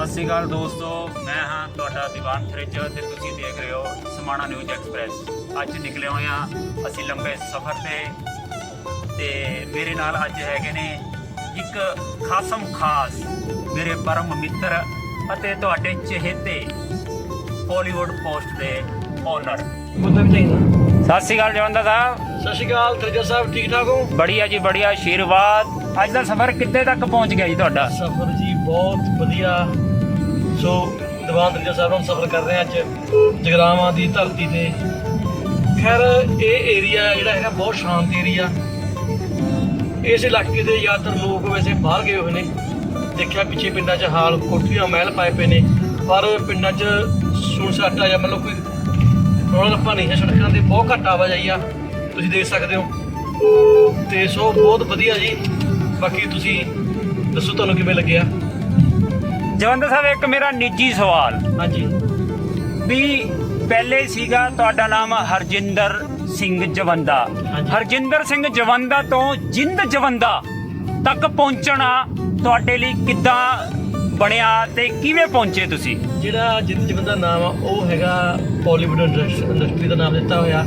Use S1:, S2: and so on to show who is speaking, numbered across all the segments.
S1: ਸਤਿ ਸ਼੍ਰੀ ਅਕਾਲ ਦੋਸਤੋ ਮੈਂ ਹਾਂ ਤੁਹਾਡਾ ਦੀਵਾਨ ਥਰੇਜ ਤੇ ਤੁਸੀਂ ਦੇਖ ਰਹੇ ਹੋ ਸਮਾਣਾ ਨਿਊਜ਼ ਐਕਸਪ੍ਰੈਸ। ਅੱਜ ਨਿਕਲੇ ਹੋਏ ਹਾਂ ਅਸੀਂ ਲੰਬੇ ਸਫ਼ਰ ਤੇ ਤੇ ਮੇਰੇ ਨਾਲ ਅੱਜ ਹੈਗੇ ਨੇ ਇੱਕ ਖਾਸਮ ਖਾਸ ਮੇਰੇ ਪਰਮ ਮਿੱਤਰ ਅਤੇ ਤੁਹਾਡੇ ਚਹੇਤੇ ਬਾਲੀਵੁੱਡ ਪੋਸਟ ਦੇ ਓਨਰ
S2: ਮੁੱਦਾ ਵੀ ਚਾਹੀਦਾ
S1: ਸਤਿ ਸ਼੍ਰੀ ਅਕਾਲ ਜਵੰਦਾ ਸਾਹਿਬ।
S2: ਸਤਿ ਸ਼੍ਰੀ ਅਕਾਲ ਤਰਜਾ ਸਾਹਿਬ ਠੀਕ ਠਾਕ ਹੋ?
S1: ਬੜੀਆ ਜੀ ਬੜੀਆ ਆਸ਼ੀਰਵਾਦ। ਅੱਜ ਦਾ ਸਫ਼ਰ ਕਿੱਥੇ ਤੱਕ ਪਹੁੰਚ ਗਿਆ ਜੀ ਤੁਹਾਡਾ?
S2: ਸਫ਼ਰ ਜੀ ਬਹੁਤ ਵਧੀਆ। ਸੋ ਦੀਵਾਨ ਦਰਜਾ ਸਾਹਿਬ ਨਾਲ ਸਫ਼ਰ ਕਰ ਰਹੇ ਹਾਂ ਅੱਜ ਜਗਰਾਵਾਂ ਦੀ ਧਰਤੀ ਤੇ। ਖੈਰ, ਇਹ ਏਰੀਆ ਜਿਹੜਾ ਹੈਗਾ ਬਹੁਤ ਸ਼ਾਂਤ ਏਰੀਆ ਇਸ ਇਲਾਕੇ ਦੇ ਜ਼ਿਆਦਾਤਰ ਲੋਕ ਵੈਸੇ ਬਾਹਰ ਗਏ ਹੋਏ ਨੇ। ਦੇਖਿਆ ਪਿੱਛੇ ਪਿੰਡਾਂ 'ਚ ਹਾਲ, ਕੋਠੀਆਂ, ਮਹਿਲ ਪਾਏ ਪਏ ਨੇ। ਪਰ ਪਿੰਡਾਂ 'ਚ ਸੁਨਸਾਟਾ ਜਾਂ ਮਤਲਬ ਕੋਈ ਰੌਲਾ ਰੱਪਾ ਨਹੀਂ ਹੈ। ਸੜਕਾਂ ਤੇ ਬਹੁਤ ਘੱਟ ਆਵਾਜਾਈ ਆ। ਤੁਸੀਂ ਦੇਖ ਸਕਦੇ ਹੋ। ਤੇ ਸੋ ਬਹੁਤ ਵਧੀਆ ਜੀ। ਬਾਕੀ ਤੁਸੀਂ ਦੱਸੋ ਤੁਹਾਨੂੰ ਕਿਵੇਂ ਲੱਗਿਆ?
S1: ਜਵੰਦਾ ਸਾਹਿਬ ਇੱਕ ਮੇਰਾ ਨਿੱਜੀ ਸਵਾਲ।
S2: ਹਾਂਜੀ।
S1: ਵੀ ਪਹਿਲੇ ਸੀਗਾ ਤੁਹਾਡਾ ਨਾਮ ਹਰਜਿੰਦਰ ਸਿੰਘ ਜਵੰਦਾ। ਹਰਜਿੰਦਰ ਸਿੰਘ ਜਵੰਦਾ ਤੋਂ ਜਿੰਦ ਜਵੰਦਾ ਤੱਕ ਪਹੁੰਚਣਾ ਤੁਹਾਡੇ ਲਈ ਕਿੱਦਾਂ ਬਣਿਆ ਤੇ ਕਿਵੇਂ ਪਹੁੰਚੇ ਤੁਸੀਂ?
S2: ਜਿਹੜਾ ਜਿੰਦ ਜੀਵਨ ਦਾ ਨਾਮ ਆ ਉਹ ਹੈਗਾ ਬਾਲੀਵੁੱਡ ਇੰਡਸਟਰੀ ਦਾ ਨਾਮ ਦਿੱਤਾ ਹੋਇਆ।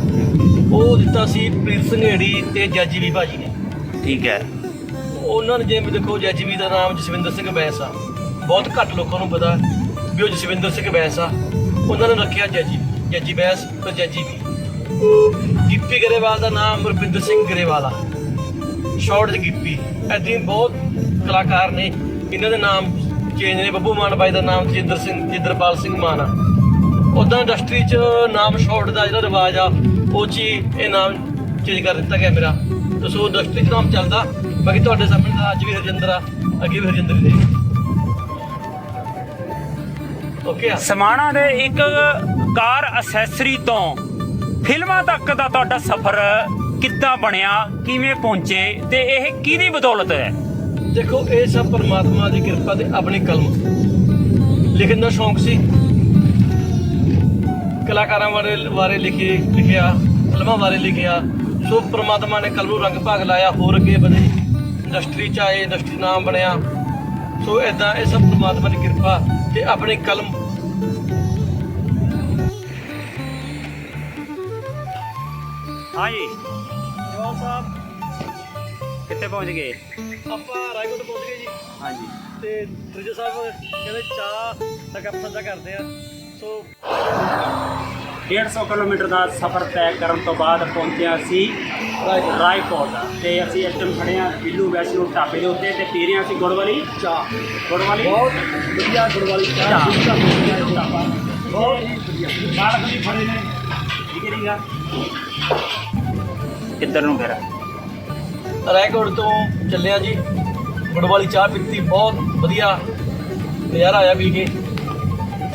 S2: ਉਹ ਦਿੱਤਾ ਸੀ ਪ੍ਰੀਤ ਸੰਘੇੜੀ ਤੇ ਜੱਜੀ ਵੀ ਭਾਜੀ ਨੇ।
S1: ਠੀਕ ਹੈ।
S2: ਉਹਨਾਂ ਨੇ ਜਿਵੇਂ ਦੇਖੋ ਜੱਜੀ ਵੀ ਦਾ ਨਾਮ ਜਸਵਿੰਦਰ ਸਿੰਘ ਬੈਂਸ ਆ। ਬਹੁਤ ਘੱਟ ਲੋਕਾਂ ਨੂੰ ਪਤਾ ਵੀ ਉਹ ਜਸਵਿੰਦਰ ਸਿੰਘ ਬੈਂਸ ਆ। ਉਹਨਾਂ ਨੇ ਰੱਖਿਆ ਜੱਜੀ ਜੱਜੀ ਬੈਂਸ ਤੇ ਜੱਜੀ ਵੀ। ਗਿੱਪੀ ਗਰੇਵਾਲ ਦਾ ਨਾਮ ਰੁਪਿੰਦਰ ਸਿੰਘ ਗਰੇਵਾਲ ਆ। ਸ਼ਾਰਟ ਚ ਗਿੱਪੀ। ਏਦਾਂ ਹੀ ਬਹੁਤ ਕਲਾਕਾਰ ਨੇ। ਇਹਨਾਂ ਦੇ ਨਾਮ ਚੇਂਜ ਨੇ। ਬੱਬੂ ਮਾਨ ਬਾਈ ਦਾ ਨਾਮ ਤੇਜਿੰਦਰ ਸਿੰਘ ਜਿੰਦਰਪਾਲ ਸਿੰਘ ਮਾਨ ਆ। ਉਦਾਂ ਇੰਡਸਟਰੀ 'ਚ ਨਾਮ ਸ਼ਾਰਟ ਦਾ ਜਿਹੜਾ ਰਿਵਾਜ ਆ, ਉਹ 'ਚ ਹੀ ਇਹ ਨਾਮ ਚੇਂਜ ਕਰ ਦਿੱਤਾ ਗਿਆ ਮੇਰਾ ਤੇ ਸੋ ਇੰਡਸਟਰੀ 'ਚ ਨਾਮ ਚੱਲਦਾ। ਬਾਕੀ ਤੁਹਾਡੇ ਸਾਹਮਣੇ ਤਾਂ ਅੱਜ ਵੀ ਹਰਜਿੰਦਰ ਆ। ਅੱਗੇ ਵੀ ਹਰਜਿੰਦਰ ਹੀ
S1: ਸਮਾਣਾ ਦੇ ਇੱਕ ਕਾਰ ਅਸੈਸਰੀ ਤੋਂ ਫਿਲਮਾਂ ਤੱਕ ਦਾ ਤੁਹਾਡਾ ਸਫ਼ਰ ਕਿੱਦਾਂ ਬਣਿਆ ਕਿਵੇਂ ਪਹੁੰਚੇ ਤੇ ਇਹ ਕਿਹਦੀ ਬਦੌਲਤ ਹੈ?
S2: ਦੇਖੋ ਇਹ ਸਭ ਪਰਮਾਤਮਾ ਦੀ ਕਿਰਪਾ ਤੇ ਆਪਣੀ ਕਲਮ। ਲਿਖਣ ਦਾ ਸ਼ੌਂਕ ਸੀ। ਕਲਾਕਾਰਾਂ ਬਾਰੇ ਬਾਰੇ ਲਿਖੇ ਲਿਖਿਆ ਫਿਲਮਾਂ ਬਾਰੇ ਲਿਖਿਆ। ਸੋ ਪਰਮਾਤਮਾ ਨੇ ਕਲਮ ਨੂੰ ਰੰਗ ਭਾਗ ਲਾਇਆ ਹੋਰ ਅੱਗੇ ਵਧੇ। ਇੰਡਸਟਰੀ ਚ ਆਏ ਇੰਡਸਟਰੀ ਨਾਮ ਬਣਿਆ। ਸੋ ਇਦਾਂ ਇਹ ਸਭ ਪਰਮਾਤਮਾ ਦੀ ਕਿਰਪਾ ਤੇ ਆਪਣੀ ਕਲਮ
S1: ਹਾਂਜੀ।
S2: ਜਵਾਨ ਸਾਹਿਬ
S1: ਕਿੱਥੇ ਪਹੁੰਚ ਗਏ?
S2: ਆਪਾਂ ਰਾਏਕੋਟ ਪਹੁੰਚ ਗਏ ਜੀ।
S1: ਹਾਂਜੀ।
S2: ਤੇ ਤ੍ਰਿਜਾ ਸਾਹਿਬ ਕਹਿੰਦੇ ਚਾਹ ਦਾ ਕੱਪ ਸਾਂਝਾ ਕਰਦੇ ਆ ਸੋ
S1: 150 ਕਿਲੋਮੀਟਰ ਦਾ ਸਫ਼ਰ ਤੈਅ ਕਰਨ ਤੋਂ ਬਾਅਦ ਪਹੁੰਚਿਆ ਸੀ ਰਾਏਕੋਟ ਤੇ ਅਸੀਂ ਇਸ ਟਾਈਮ ਖੜੇ ਹਾਂ ਬਿੱਲੂ ਵੈਸ਼ਨੂ ਢਾਬੇ ਦੇ ਉੱਤੇ ਤੇ ਪੀ ਰਹੇ ਹਾਂ ਅਸੀਂ ਗੁੜ ਵਾਲੀ
S2: ਚਾਹ।
S1: ਗੁੜ ਵਾਲੀ
S2: ਬਹੁਤ ਵਧੀਆ ਗੁੜ ਵਾਲੀ ਚਾਹ। ਬਹੁਤ ਹੀ ਵਧੀਆ।
S1: ਮਾਲਕ ਵੀ ਖੜੇ ਨੇ। ਠੀਕ ਹੈ ਨੀਗਾ ਕਿੱਧਰ ਨੂੰ ਫਿਰ?
S2: ਰਾਏਕੋਟ ਤੋਂ ਚੱਲਿਆ ਜੀ। ਗੁੜ ਵਾਲੀ ਚਾਹ ਪੀਤੀ ਬਹੁਤ ਵਧੀਆ ਨਜ਼ਾਰਾ ਆਇਆ ਪੀ ਕੇ।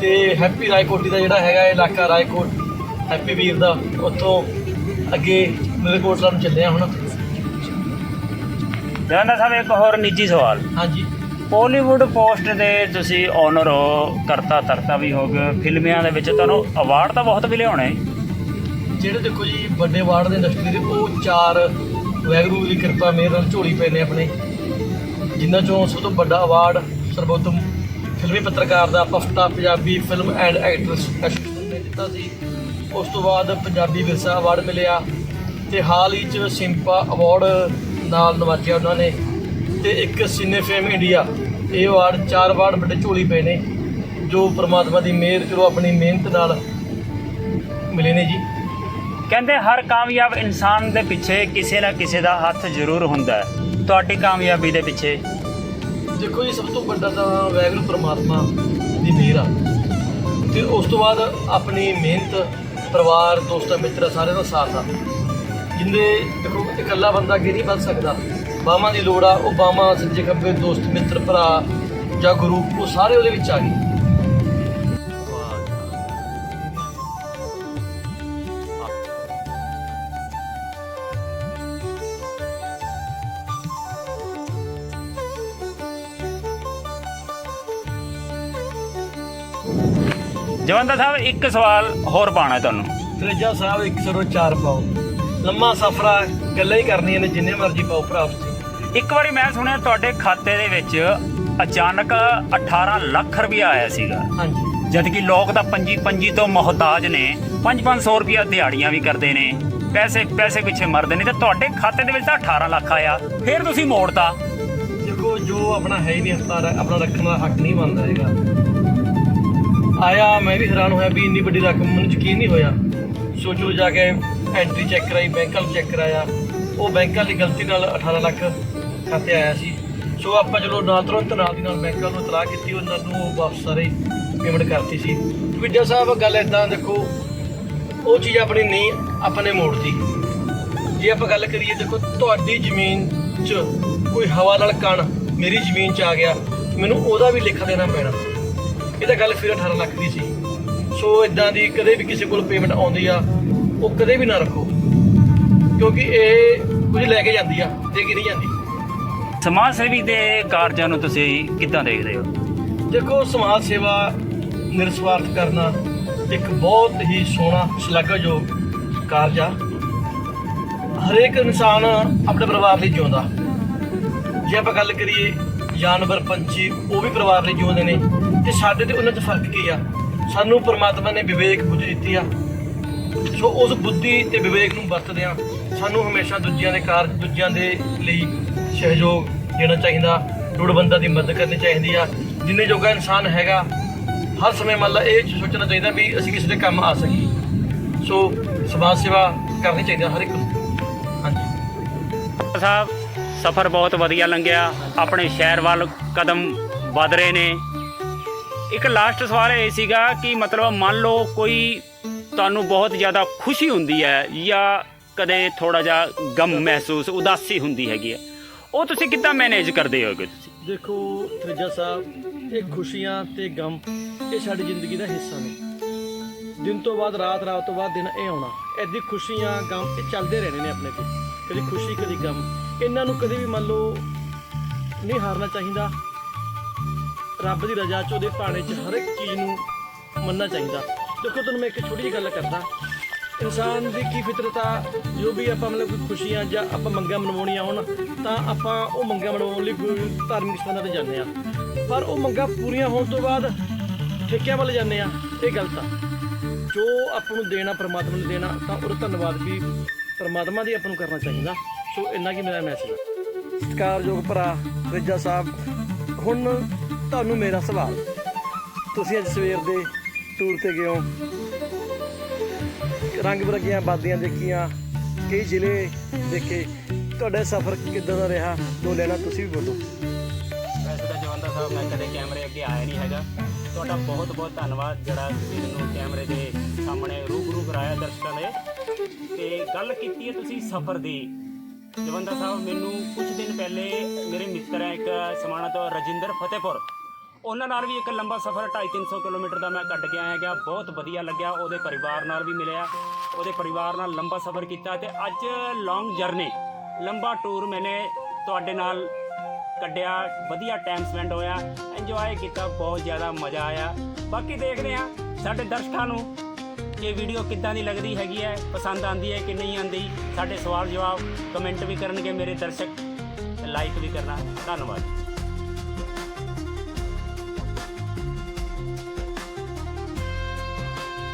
S2: ਤੇ ਹੈਪੀ ਰਾਏਕੋਟੀ ਦਾ ਜਿਹੜਾ ਹੈਗਾ ਇਹ ਇਲਾਕਾ ਰਾਏਕੋਟ। ਹੈਪੀ ਵੀਰ ਦਾ ਉੱਥੋਂ ਅੱਗੇ ਮਲੇਕੋਟਲਾ ਨੂੰ ਚੱਲੇ ਆ ਹੁਣ
S1: ਜਵਾਨਾ ਸਾਹਿਬ ਇੱਕ ਹੋਰ ਨਿੱਜੀ ਸਵਾਲ।
S2: ਹਾਂਜੀ।
S1: ਬਾਲੀਵੁੱਡ ਪੋਸਟ ਦੇ ਤੁਸੀਂ ਓਨਰ ਹੋ ਕਰਤਾ ਧਰਤਾ ਵੀ ਹੋ ਗਏ ਫਿਲਮਾਂ ਦੇ ਵਿੱਚ ਤੁਹਾਨੂੰ ਅਵਾਰਡ ਤਾਂ ਬਹੁਤ ਮਿਲੇ ਹੋਣੇ।
S2: ਜਿਹੜੇ ਦੇਖੋ ਜੀ ਵੱਡੇ ਵਾਰਡ ਦੇ ਇੰਡਸਟਰੀ ਦੇ ਉਹ ਚਾਰ ਵੈਗਰੂ ਦੀ ਕਿਰਪਾ ਮਿਹਰ ਨਾਲ ਝੋਲੀ ਪਏ ਨੇ ਆਪਣੇ। ਜਿਨ੍ਹਾਂ ਚੋਂ ਸਭ ਤੋਂ ਵੱਡਾ ਅਵਾਰਡ ਸਰਵੋਤਮ ਫਿਲਮੀ ਪੱਤਰਕਾਰ ਦਾ ਪਫਤਾ Punjabi film and actors association ਨੇ ਦਿੱਤਾ ਸੀ। ਉਸ ਤੋਂ ਬਾਅਦ ਪੰਜਾਬੀ ਵਿਰਸਾ ਅਵਾਰਡ ਮਿਲਿਆ ਤੇ ਹਾਲ ਹੀ ਚ ਸਿੰਪਾ ਅਵਾਰਡ ਨਾਲ ਨਵਾਜਿਆ ਉਹਨਾਂ ਨੇ ਤੇ ਇੱਕ ਸਿਨੇ ਫੇਮ ਇੰਡੀਆ ਇਹ ਅਵਾਰਡ ਚਾਰ ਅਵਾਰਡ ਵੱਡੇ ਝੋਲੀ ਪਏ ਨੇ ਜੋ ਪ੍ਰਮਾਤਮਾ ਦੀ ਮਿਹਰ ਕਰੋ ਆਪਣੀ ਮਿਹਨਤ ਨਾਲ ਮਿਲੇ ਨੇ ਜੀ।
S1: ਕਹਿੰਦੇ ਹਰ ਕਾਮਯਾਬ ਇਨਸਾਨ ਦੇ ਪਿੱਛੇ ਕਿਸੇ ਨਾ ਕਿਸੇ ਦਾ ਹੱਥ ਜ਼ਰੂਰ ਹੁੰਦਾ ਹੈ। ਤੁਹਾਡੀ ਕਾਮਯਾਬੀ ਦੇ ਪਿੱਛੇ।
S2: ਦੇਖੋ ਜੀ ਸਭ ਤੋਂ ਵੱਡਾ ਤਾਂ ਵੈਗਰੂ ਪ੍ਰਮਾਤਮਾ ਦੀ ਮਿਹਰ ਆ। ਤੇ ਉਸ ਤੋਂ ਬਾਅਦ ਆਪਣੀ ਮਿਹਨਤ ਪਰਿਵਾਰ, ਦੋਸਤਾਂ, ਮਿੱਤਰਾਂ ਸਾਰਿਆਂ ਦਾ ਸਾਥ ਆ। ਜਿੰਦੇ ਦੇਖੋ, ਇਕੱਲਾ ਬੰਦਾ ਅੱਗੇ ਨਹੀਂ ਵੱਧ ਸਕਦਾ। ਬਾਹਾਂ ਦੀ ਲੋੜ ਆ, ਉਹ ਬਾਹਾਂ ਸੱਜੇ ਖੱਬੇ, ਦੋਸਤ, ਮਿੱਤਰ, ਭਰਾ ਜਾਂ ਗੁਰੂ, ਉਹ ਸਾਰੇ ਉਹਦੇ ਵਿੱਚ ਆ ਗਏ।
S1: ਜਵੰਦਾ ਸਾਹਿਬ ਇੱਕ ਸਵਾਲ ਹੋਰ ਪਾਣਾ ਤੁਹਾਨੂੰ।
S2: ਤ੍ਰਿਜਾ ਸਾਹਿਬ ਇੱਕ ਸਰੋਂ ਚਾਰ ਪਾਓ। ਲੰਮਾ ਸਫਰਾ ਗੱਲਾਂ ਹੀ ਕਰਨੀਆਂ ਨੇ ਜਿੰਨੇ ਮਰਜ਼ੀ ਪਾਓ ਭਰਾ ਤੁਸੀਂ।
S1: ਇੱਕ ਵਾਰੀ ਮੈਂ ਸੁਣਿਆ ਤੁਹਾਡੇ ਖਾਤੇ ਦੇ ਵਿੱਚ ਅਚਾਨਕ 18 ਲੱਖ ਰੁਪਇਆ ਆਇਆ ਸੀਗਾ।
S2: ਹਾਂਜੀ।
S1: ਜਦ ਕਿ ਲੋਕ ਤਾਂ ਪੰਜੀ ਪੰਜੀ ਤੋਂ ਮੁਹਤਾਜ ਨੇ। 5-500 ਰੁਪਇਆ ਦਿਹਾੜੀਆਂ ਵੀ ਕਰਦੇ ਨੇ। ਪੈਸੇ ਪੈਸੇ ਪਿੱਛੇ ਮਰਦੇ ਨੇ। ਤੇ ਤੁਹਾਡੇ ਖਾਤੇ ਦੇ ਵਿੱਚ ਤਾਂ 18 ਲੱਖ ਆਇਆ। ਫਿਰ ਤੁਸੀਂ ਮੋੜਤਾ।
S2: ਦੇਖੋ ਜੋ ਆਪਣਾ ਹੈ ਹੀ ਨਹੀਂ ਦਾ ਆਪਣਾ ਰੱਖਣ ਦਾ ਹੱਕ ਨਹੀਂ ਬਣਦਾ ਹੈਗਾ। ਆਇਆ, ਮੈਂ ਵੀ ਹੈਰਾਨ ਹੋਇਆ ਵੀ ਇੰਨੀ ਵੱਡੀ ਰਕਮ ਮੈਨੂੰ ਯਕੀਨ ਨਹੀਂ ਹੋਇਆ। ਸੋਚੋ ਜਾ ਕੇ ਐਂਟਰੀ ਚੈੱਕ ਕਰਾਈ ਬੈਂਕਾਂ ਨੂੰ ਚੈੱਕ ਕਰਾਇਆ। ਉਹ ਬੈਂਕਾਂ ਦੀ ਗਲਤੀ ਨਾਲ 18 ਲੱਖ ਖਾਤੇ ਆਇਆ ਸੀ। ਸੋ ਆਪਾਂ ਚਲੋ ਨਾਲ ਤੁਰੰਤ ਨਾਲ ਦੀ ਨਾਲ ਬੈਂਕਾਂ ਵਾਲ ਨੂੰ ਇਤਲਾਹ ਕੀਤੀ, ਉਹਨਾਂ ਨੂੰ ਵਾਪਸ ਸਾਰੇ ਪੇਮੈਂਟ ਕਰਤੀ ਸੀ। ਵਿਜਾ ਸਾਹਿਬ, ਗੱਲ ਇਦਾਂ ਦੇਖੋ, ਉਹ ਚੀਜ਼ ਆਪਣੀ ਨਹੀਂ ਆਪਣੇ ਨੇ ਮੋੜਤੀ। ਜੇ ਆਪਾਂ ਗੱਲ ਕਰੀਏ, ਦੇਖੋ ਤੁਹਾਡੀ ਜ਼ਮੀਨ 'ਚ ਕੋਈ ਹਵਾ ਨਾਲ ਕਣ, ਮੇਰੀ ਜ਼ਮੀਨ 'ਚ ਆ ਗਿਆ, ਮੈਨੂੰ ਉਹਦਾ ਵੀ ਲੇਖਾ ਦੇਣਾ ਪੈਣਾ। ਇਹ ਤਾਂ ਗੱਲ ਫਿਰ 18 ਲੱਖ ਦੀ ਸੀ। ਸੋ ਇਦਾਂ ਦੀ ਕਦੇ ਵੀ ਕਿਸੇ ਕੋਲ ਪੇਮੈਂਟ ਆਉਂਦੀ ਆ ਉਹ ਕਦੇ ਵੀ ਨਾ ਰੱਖੋ। ਕਿਉਂਕਿ ਇਹ ਕੁਝ ਲੈ ਕੇ ਜਾਂਦੀ ਆ ਦੇ ਕੇ ਨਹੀਂ ਜਾਂਦੀ।
S1: ਸਮਾਜ ਸੇਵੀ ਦੇ ਕਾਰਜਾਂ ਨੂੰ ਤੁਸੀਂ ਕਿੱਦਾਂ ਦੇਖਦੇ ਹੋ?
S2: ਦੇਖੋ ਸਮਾਜ ਸੇਵਾ ਨਿਰਸਵਾਰਥ ਕਰਨਾ ਇੱਕ ਬਹੁਤ ਹੀ ਸੋਹਣਾ ਸ਼ਲਾਘਾਯੋਗ ਕਾਰਜ ਆ। ਹਰੇਕ ਇਨਸਾਨ ਆਪਣੇ ਪਰਿਵਾਰ ਲਈ ਜਿਉਂਦਾ। ਜੇ ਆਪਾਂ ਗੱਲ ਕਰੀਏ ਜਾਨਵਰ ਪੰਛੀ ਉਹ ਵੀ ਪਰਿਵਾਰ ਲਈ ਜਿਉਂਦੇ ਨੇ। ਤੇ ਸਾਡੇ ਤੇ ਉਹਨਾਂ 'ਚ ਫ਼ਰਕ ਕੀ ਆ? ਸਾਨੂੰ ਪਰਮਾਤਮਾ ਨੇ ਵਿਵੇਕ ਬੁੱਧੀ ਦਿੱਤੀ ਆ। ਸੋ ਉਸ ਬੁੱਧੀ ਤੇ ਵਿਵੇਕ ਨੂੰ ਵਰਤਦੇ ਆ। ਸਾਨੂੰ ਹਮੇਸ਼ਾ ਦੂਜਿਆਂ ਦੇ ਕਾਰਜ ਦੂਜਿਆਂ ਦੇ ਲਈ ਸਹਿਯੋਗ ਦੇਣਾ ਚਾਹੀਦਾ। ਲੋੜਵੰਦਾਂ ਦੀ ਮਦਦ ਕਰਨੀ ਚਾਹੀਦੀ ਆ। ਜਿੰਨੇ ਜੋਗਾ ਇਨਸਾਨ ਹੈਗਾ, ਹਰ ਸਮੇਂ ਮੰਨ ਲਾ ਇਹ ਸੋਚਣਾ ਚਾਹੀਦਾ ਵੀ ਅਸੀਂ ਕਿਸੇ ਦੇ ਕੰਮ ਆ ਸਕੀਏ। ਸੋ ਸਮਾਜ ਸੇਵਾ ਕਰਨੀ ਚਾਹੀਦੀ ਹਰ ਇੱਕ ਨੂੰ। ਹਾਂਜੀ।
S1: ਸਾਹਿਬ, ਸਫ਼ਰ ਬਹੁਤ ਵਧੀਆ ਲੰਘਿਆ। ਆਪਣੇ ਸ਼ਹਿਰ ਵੱਲ ਕਦਮ ਵਧ ਰਹੇ ਨੇ। ਇੱਕ ਲਾਸਟ ਸਵਾਲ ਇਹ ਸੀਗਾ ਕਿ ਮਤਲਬ ਮੰਨ ਲਓ ਕੋਈ ਤੁਹਾਨੂੰ ਬਹੁਤ ਜ਼ਿਆਦਾ ਖੁਸ਼ੀ ਹੁੰਦੀ ਹੈ ਜਾਂ ਕਦੇ ਥੋੜਾ ਜਿਹਾ ਗਮ ਮਹਿਸੂਸ, ਉਦਾਸੀ ਹੁੰਦੀ ਹੈਗੀ ਹੈ। ਉਹ ਤੁਸੀਂ ਕਿੱਦਾਂ ਮੈਨੇਜ ਕਰਦੇ ਹੋਗੇ ਤੁਸੀਂ?
S2: ਦੇਖੋ, ਤ੍ਰਿਜਾ ਸਾਹਿਬ, ਇਹ ਖੁਸ਼ੀਆਂ ਤੇ ਗਮ, ਇਹ ਸਾਡੀ ਜ਼ਿੰਦਗੀ ਦਾ ਹਿੱਸਾ ਨੇ। ਦਿਨ ਤੋਂ ਬਾਅਦ, ਰਾਤ ਰਾਤ ਤੋਂ ਬਾਅਦ ਦਿਨ ਇਹ ਆਉਣਾ। ਐਦੀ ਖੁਸ਼ੀਆਂ, ਗਮ, ਇਹ ਚੱਲਦੇ ਰਹਿਣੇ ਨੇ ਆਪਣੇ ਤੇ। ਕਦੀ ਖੁਸ਼ੀ, ਕਦੀ ਗਮ। ਇਹਨਾਂ ਨੂੰ ਕਦੇ ਵੀ ਮੰਨ ਲਓ ਨਹੀਂ ਹਾਰਨਾ ਚਾਹੀਦਾ। ਰੱਬ ਦੀ ਰਜ਼ਾ ਚ ਉਹਦੇ ਭਾਣੇ ਚ ਹਰ ਇੱਕ ਚੀਜ਼ ਨੂੰ ਮੰਨਣਾ ਚਾਹੀਦਾ। ਦੇਖੋ, ਤੁਹਾਨੂੰ ਮੈਂ ਇੱਕ ਛੋਟੀ ਜਿਹੀ ਗੱਲ ਕਰਦਾ। ਇਨਸਾਨ ਦੀ ਕੀ ਫਿਤਰਤ ਆ ਜੋ ਵੀ ਆਪਾਂ ਮਤਲਬ ਕੋਈ ਖੁਸ਼ੀਆਂ ਜਾਂ ਆਪਾਂ ਮੰਗਾਂ ਮਨਵਾਉਣੀਆਂ ਹੋਣ, ਤਾਂ ਆਪਾਂ ਉਹ ਮੰਗਾਂ ਮਨਵਾਉਣ ਲਈ ਕੋਈ ਧਾਰਮਿਕ ਸਥਾਨਾਂ ਤੇ ਜਾਂਦੇ ਆ ਪਰ ਉਹ ਮੰਗਾਂ ਪੂਰੀਆਂ ਹੋਣ ਤੋਂ ਬਾਅਦ ਠੇਕਿਆਂ ਵੱਲ ਜਾਂਦੇ ਆ ਇਹ ਗਲਤ ਆ ਜੋ ਆਪਾਂ ਨੂੰ ਦੇਣਾ ਪਰਮਾਤਮਾ ਨੂੰ ਦੇਣਾ, ਤਾਂ ਉਹਦਾ ਧੰਨਵਾਦ ਵੀ ਪਰਮਾਤਮਾ ਦੀ ਆਪਾਂ ਨੂੰ ਕਰਨਾ ਚਾਹੀਦਾ। ਸੋ ਇੰਨਾ ਕੀ ਮੇਰਾ ਮੈਸੇਜ ਸਤਿਕਾਰਯੋਗ ਭਰਾ ਰਿਜਾ ਸਾਹਿਬ, ਹੁਣ ਤੁਹਾਨੂੰ ਮੇਰਾ ਸਵਾਲ। ਤੁਸੀਂ ਅੱਜ ਸਵੇਰ ਦੇ ਟੂਰ ਤੇ ਗਏ ਹੋ। ਰੰਗ ਬਰੰਗੀਆਂ ਬਾਦੀਆਂ ਦੇਖੀਆਂ, ਕਈ ਜ਼ਿਲ੍ਹੇ ਦੇਖੇ। ਤੁਹਾਡਾ ਸਫ਼ਰ ਕਿੱਦਾਂ ਦਾ ਰਿਹਾ? ਦੋ ਲੈਣਾ ਤੁਸੀਂ ਵੀ ਬੋਲੋ।
S1: ਵੈਸੇ ਤਾਂ ਜਵੰਦਾ ਸਾਹਿਬ, ਮੈਂ ਕਦੇ ਕੈਮਰੇ ਅੱਗੇ ਆਇਆ ਨਹੀਂ ਹੈਗਾ। ਤੁਹਾਡਾ ਬਹੁਤ ਬਹੁਤ ਧੰਨਵਾਦ ਜਿਹੜਾ ਤੁਸੀਂ ਮੈਨੂੰ ਕੈਮਰੇ ਦੇ ਸਾਹਮਣੇ ਰੂਬਰੂ ਕਰਾਇਆ ਦਰਸ਼ਕਾਂ ਨੇ ਤੇ ਗੱਲ ਕੀਤੀ ਹੈ ਤੁਸੀਂ ਸਫ਼ਰ ਦੀ। ਜਵੰਦਾ ਸਾਹਿਬ, ਮੈਨੂੰ ਕੁਝ ਦਿਨ ਪਹਿਲੇ ਮੇਰੇ ਮਿੱਤਰ ਹੈ ਇੱਕ ਸਮਾਣਾ ਤੋਂ ਰਜਿੰਦਰ ਫਤਿਹਪੁਰ। ਉਹਨਾਂ ਨਾਲ ਵੀ ਇੱਕ ਲੰਬਾ ਸਫ਼ਰ 250-300 ਕਿਲੋਮੀਟਰ ਦਾ ਮੈਂ ਕੱਢ ਕੇ ਆਇਆ ਗਿਆ। ਬਹੁਤ ਵਧੀਆ ਲੱਗਿਆ। ਉਹਦੇ ਪਰਿਵਾਰ ਨਾਲ ਵੀ ਮਿਲਿਆ। ਉਹਦੇ ਪਰਿਵਾਰ ਨਾਲ ਲੰਬਾ ਸਫ਼ਰ ਕੀਤਾ ਤੇ ਅੱਜ ਲੌਂਗ ਜਰਨੀ ਲੰਬਾ ਟੂਰ ਮੈਨੇ ਤੁਹਾਡੇ ਨਾਲ ਕੱਢਿਆ। ਵਧੀਆ ਟਾਈਮ ਸਪੈਂਡ ਹੋਇਆ। ਇੰਜੋਏ ਕੀਤਾ। ਬਹੁਤ ਜ਼ਿਆਦਾ ਮਜ਼ਾ ਆਇਆ। ਬਾਕੀ ਦੇਖਦੇ ਹਾਂ ਸਾਡੇ ਦਰਸ਼ਕਾਂ ਨੂੰ ਇਹ ਵੀਡੀਓ ਕਿੱਦਾਂ ਦੀ ਲੱਗਦੀ ਹੈਗੀ ਹੈ, ਪਸੰਦ ਆਂਦੀ ਹੈ ਕਿ ਨਹੀਂ ਆਂਦੀ ਸਾਡੇ ਸਵਾਲ ਜਵਾਬ ਕਮੈਂਟ ਵੀ ਕਰਨਗੇ ਮੇਰੇ ਦਰਸ਼ਕ। ਲਾਈਕ ਵੀ ਕਰਨਾ। ਧੰਨਵਾਦ।